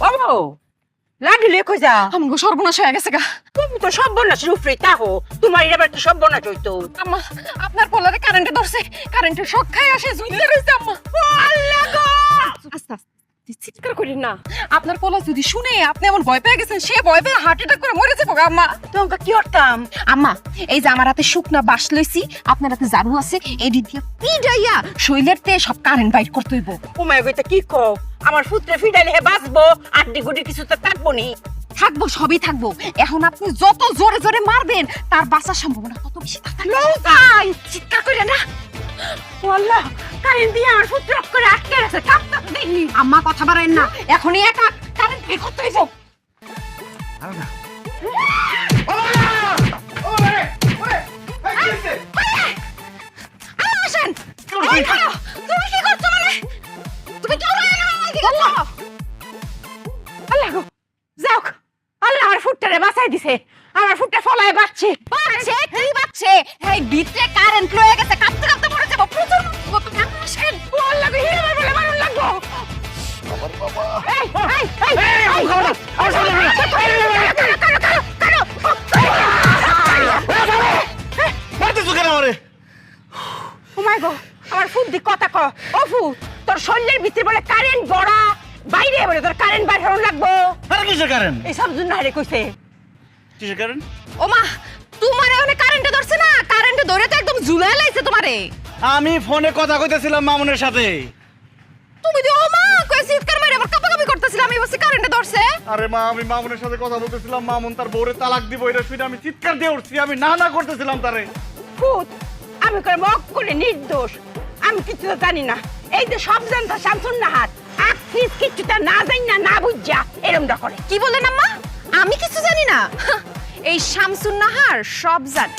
বাবু লাগিলে কই যা আমাকে সর্বনাশ হয়ে গেছে গা। তুমি তো সর্বনাশ রূপরে তাহো তোমার কি সর্বনাশ হইতো? আম্মা আপনার পোলারে কারেন্টে ধরছে শক খাই আসে ঝুলতে রয়েছে আম্মা। আল্লাহ গো! আস্তে আস্তে চিৎকার করেন না। আপনার পোলা যদি শুনে আপনি এমন ভয় পেয়ে গেছেন সে ভয় পেয়ে হার্ট অ্যাটাক করে মরে যাব আম্মা। তোমাকে কি করতাম? আম্মা এই যে আমার হাতে শুকনা বাস লইছি আপনার হাতে ঝাড়ু আছে এডি দিয়ে পিডাইয়া শৈলের তে সব কারেন্ট বাইর করতে হইব। ও মাই কি কও? আমার পুত্রে ফিডাইলে হে বাঁচবো আড্ডি গুডি কিছু তো থাকব নি। থাকব সবই থাকব। এখন আপনি যত জোরে জোরে মারবেন তার বাঁচার সম্ভাবনা তত বেশি থাকবে লৌকাই চিৎকার করে না। আল্লাহ কারেন্ট দিয়ে আমার পুত্র অফ করে আটকে আছে কাঁপতে দেখি আম্মা কথা বাড়াইন না। এখনই একা কারেন্ট বের করতে হইব। আল্লাহ বাঁচাই দিছে আমার ফুটটা ফলায় বাঁচছে বাচ্চে কি বাচ্চে এই ভিতরে কারেন্ট লয়ে গেছে কাঁপতে কাঁপতে মরে যাব প্রচুর আসেন বলে মারুন লাগবো আমার ফুট দি কথা ক ও ফুট তোর শরীরের ভিতরে বলে কারেন্ট বাইরে তোর কারেন্ট বাইরে হরণ লাগবো। আরে কিসের কারেন্ট এই সব জন্য হারে কইছে। কিসের কারেন্ট ও মা তোমারে ওনে কারেন্টে ধরছে না? কারেন্টে ধরে তো একদম ঝুলাই লাইছে তোমারে। আমি ফোনে কথা কইতেছিলাম মামুনের সাথে। তুমি তো মা কই চিৎকার মারে আবার কাপাকাপি করতেছিলাম আমি বসে কারেন্টে ধরছে। আরে মা আমি মামুনের সাথে কথা বলতেছিলাম মামুন তার বউরে তালাক দিব এটা শুনে আমি চিৎকার দিয়ে উঠছি আমি না না করতেছিলাম তারে। ফুট আমি করে মক করে নির্দোষ আমি কিছু জানি না। এই যে সব জানতা শামসুন না কিছুটা না জানি না না বুঝা এরমটা করে কি বললেন আম্মা? আমি কিছু জানি না? এই শামসুন নাহার সব জানে।